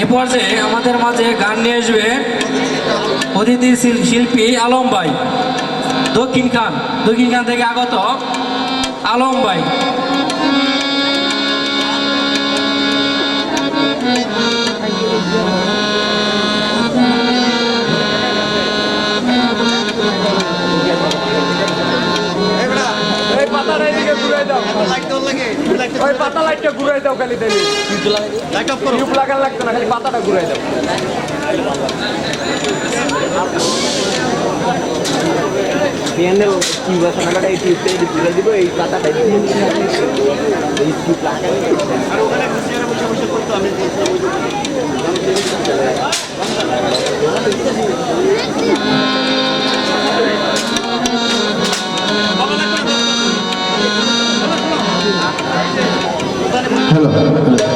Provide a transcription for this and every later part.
এ আমাদের মাঝে গান নিয়ে আসবে অতিথি শিল্পী আলম ভাই। দক্ষিণ খান। দক্ষিণ খান থেকে আগত আলম ভাই। ওই পাতা লাইটটা ঘুরাই দাও খালি তাই টিউব লাগান লাগতো না খালি পাতাটা ঘুরাই দাও। প্যান্ডেল এই টিউবটা ঘুরাই এই পাতাটা এই hello.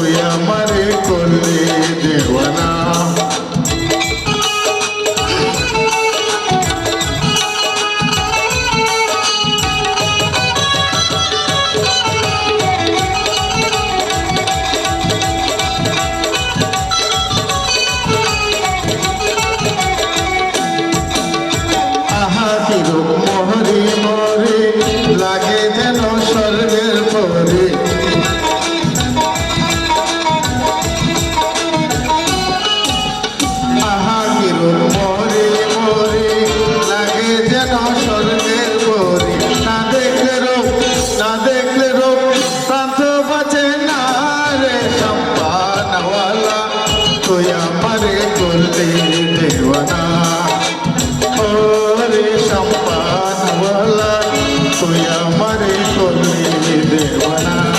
তুই আমারে করলে দেওয়ানা सोया परे कुर्ते देवना हरे संपान वाला सोया मरे कुर्ते देवना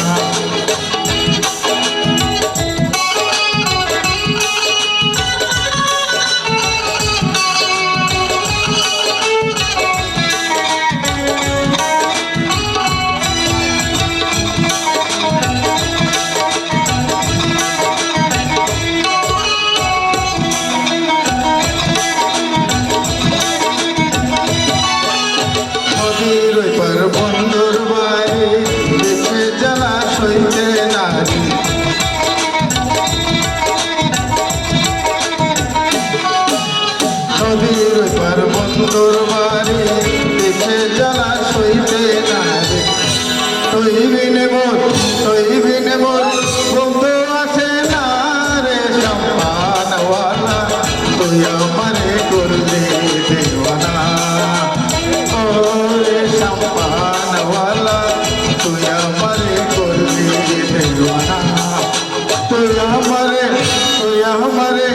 তোর বাড়ি দেখে জ্বালা সইতে না তৈবি নেব তৈবি নেব, বন্ধু আসে না রে সম্মানওয়ালা। তুই আমারে করলে দেওয়ানা। ও রে সম্মানওয়ালা, তুই আমারে করলে দেওয়ানা। তুই আমারে তুই আমারে